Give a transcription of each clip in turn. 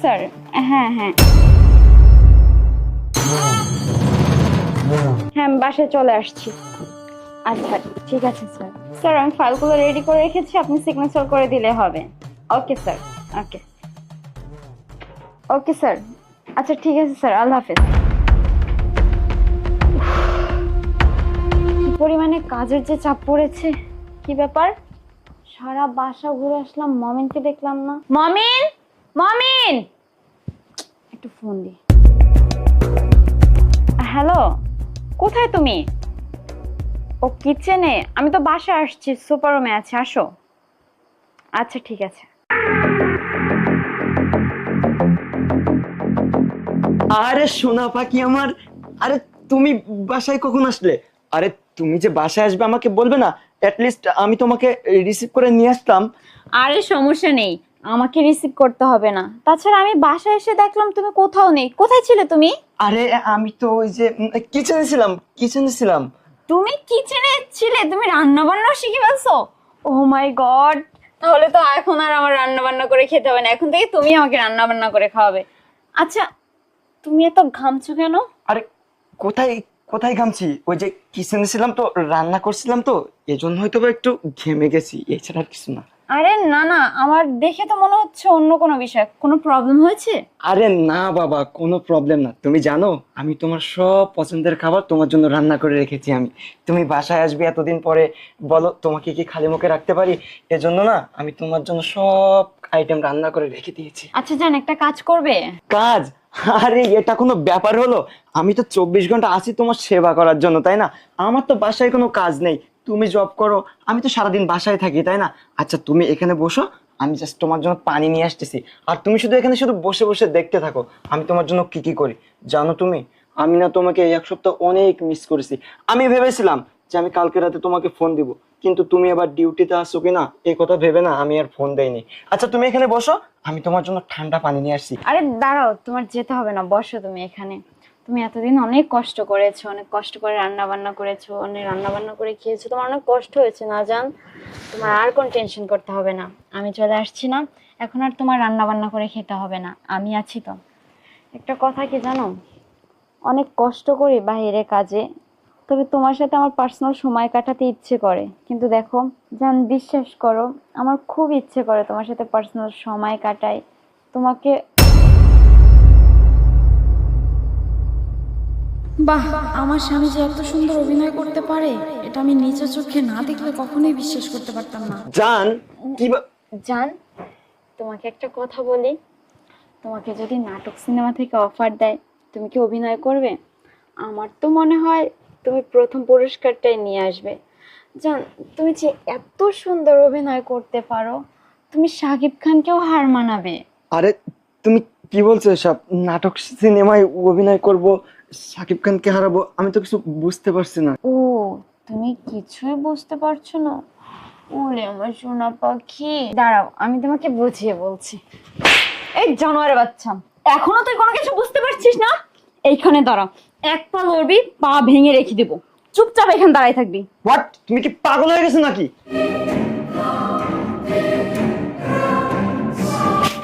Sir. হ্যাঁ হ্যাঁ। হ্যাঁ বাসায় চলে আসছি। আচ্ছা ঠিক আছে, স্যার। স্যার, আমি ফাইলগুলো রেডি করে রেখেছি, আপনি সিগনেচার করে দিলে হবে। Okay, sir, okay. Okay, sir. আচ্ছা ঠিক আছে, স্যার, আল্লাহ হাফেজ। পরিমাণে কাজের যে চাপ পড়েছে, কি ব্যাপার? সারা বাসা ঘুরে আসলাম, মমিনকে দেখলাম না। মমিন! মমিন! একটু ফোন দি। হ্যালো কোথায় তুমি? ও কিচেনে আমি তো বাসায় আসছি সুপার রুমে আছে আসো। আচ্ছা ঠিক আছে। আরে সোনা পাখি আমার আরে তুমি বাসায় কখন আসলে? আরে তুমি যে বাসায় আসবে আমাকে বলবে না লিস্ট আমি তোমাকে রিসিভ করে নিয়ে আসতাম। আরে সমস্যা নেই আমাকে রিসিভ করতে হবে না। তাছাড়া আমি বাসায় এসে দেখলাম তুমি কোথাও নেই। কোথায় ছিলে তুমি? আরে আমি তো ওই যে কিচেনে ছিলাম কিচেনে ছিলাম। তুমি কিচেনে ছিলে? তুমি রান্না বান্না শিখে ফেলছো? ও মাই গড তাহলে তো এখন আর আমার রান্না বান্না করে খেতে হবে না। এখন থেকে তুমি আমাকে রান্না বান্না করে খাওয়াবে। আচ্ছা তুমি এত ঘামছো কেন? আরে কোথায় কোথায় ঘামছি? ওই যে কিচেনে ছিলাম তো রান্না করছিলাম তো এজন্য হয়তো একটু ঘেমে গেছি এছাড়া আর কিছু না। আরে না না আমার দেখে তো মনে হচ্ছে অন্য কোনো বিষয়। কোনো প্রবলেম হয়েছে? আরে না বাবা কোনো প্রবলেম না। তুমি জানো আমি তোমার সব পছন্দের খাবার তোমার জন্য রান্না করে রেখেছি আমি। তুমি বাসায় আসবে এতদিন পরে বলো তোমাকে কি খালি মুখে রাখতে পারি? এজন্য না আমি তোমার জন্য সব আইটেম রান্না করে রেখে দিয়েছি। আচ্ছা জান একটা কাজ করবে? কাজ? আরে এটা কোনো ব্যাপার হলো? আমি তো চব্বিশ ঘণ্টা আছি তোমার সেবা করার জন্য তাই না? আমার তো বাসায় কোনো কাজ নেই। তুমি জব করো। আমি তো সারাদিন বাসায় থাকি, তাই না? আচ্ছা তুমি এখানে বসো, আমি জাস্ট তোমার জন্য পানি নিয়ে আসতেছি। আর তুমি শুধু এখানে শুধু বসে বসে দেখতে থাকো, আমি তোমার জন্য কি কি করি? জানো তুমি? আমি না তোমাকে এক সপ্তাহ অনেক মিস করেছি। আমি ভেবেছিলাম যে আমি কালকে রাতে তোমাকে ফোন দিব, কিন্তু তুমি আবার ডিউটিতে আসো কি না এই কথা ভেবে না আমি আর ফোন দেইনি। আচ্ছা তুমি এখানে বসো, আমি তোমার জন্য ঠান্ডা পানি নিয়ে আসছি। আরে দাঁড়াও, তোমার যেতে হবে না, বসো তুমি এখানে। তুমি এতদিন অনেক কষ্ট করেছ, অনেক কষ্ট করে রান্না বান্না করেছ, অনেক রান্না বান্না করে খেয়েছো, তোমার অনেক কষ্ট হয়েছে না জান? তোমার আর কোনো টেনশন করতে হবে না। আমি চলে আসছি না, এখন আর তোমার রান্না বান্না করে খেতে হবে না। আমি আছি তো। একটা কথা কি জানো? অনেক কষ্ট করি বাইরে কাজে, তবে তোমার সাথে আমার পার্সোনাল সময় কাটাতে ইচ্ছে করে। কিন্তু দেখো, জান, বিশ্বাস করো, আমার খুব ইচ্ছে করে তোমার সাথে পার্সোনাল সময় কাটাই তোমাকে বাহ আমার স্বামী যে এত সুন্দর অভিনয় করতে পারে এটা আমি নিজের চোখে না দেখলে কখনোই বিশ্বাস করতে পারতাম না। জান কি বা- জান তোমাকে একটা কথা বলি। তোমাকে যদি নাটক সিনেমা থেকে অফার দেয় তুমি কি অভিনয় করবে? আমার তো মনে হয় তুমি প্রথম পুরস্কারটাই নিয়ে আসবে। জান তুমি যে এত সুন্দর অভিনয় করতে পারো তুমি শাকিব খানকেও হার মানাবে। আরে তুমি কি বলছো সব নাটক সিনেমায় অভিনয় করব সাকিব খানকে হারাবো আমি তো কিছু বুঝতে পারছি না। ও তুমি কিছুই বুঝতে পারছ না। ওলে আমার সোনা পাখি। দাঁড়াও আমি তোমাকে বুঝিয়ে বলছি। এই জানোয়ারের বাচ্চা এখনও তুই কোনো কিছু বুঝতে পারছিস না? এইখানে দাঁড়াও এক পা লড়বি পা ভেঙে রেখে দেবো। চুপচাপ এখানে দাঁড়াই থাকবি। হোয়াট তুমি কি পাগল হয়ে গেছো নাকি?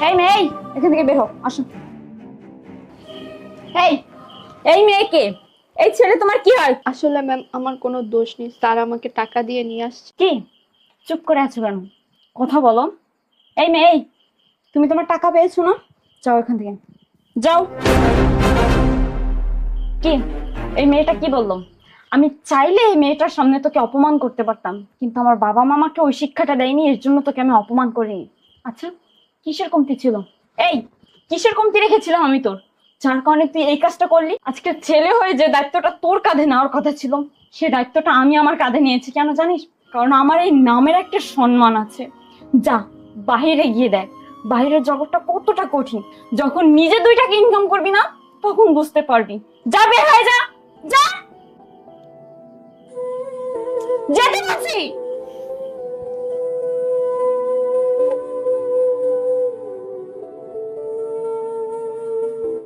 এই মেয়ে এখান থেকে বের হো আসো। এই এই মেয়েকে এই ছেলে তোমার কি হয়? আসলে ম্যাম আমার কোনো দোষ নেই। স্যার আমাকে টাকা দিয়ে নিয়ে আসছে। কি? চুপ করে আছো কেন? কথা বলো। এই মেয়ে এই, তুমি তোমার টাকা পেয়েছ না? যাও এখান থেকে। যাও। কি? এই মেয়েটা কি বলল? আমি চাইলে এই মেয়েটার সামনে তোকে অপমান করতে পারতাম কিন্তু আমার বাবা মামাকে ওই শিক্ষাটা দেয়নি এর জন্য তোকে আমি অপমান করিনি। আচ্ছা কিসের কমতি ছিল? এই কিসের কমতি রেখেছিলাম আমি তোর? যার কারণে তুই এই কাজটা করলি? আজকে ছেলে হয়ে যে দায়িত্বটা তোর কাঁধে নেওয়ার কথা ছিল, সে দায়িত্বটা আমি আমার কাঁধে নিয়েছি, কেন জানিস? কারণ আমার এই নামের একটা সম্মান আছে। যা বাইরে গিয়ে দেখ বাইরের জগৎটা কতটা কঠিন। যখন নিজে দুইটাকে ইনকাম করবি না, তখন বুঝতে পারবি। যা, বের হয়ে যা যা। যেতে পারছি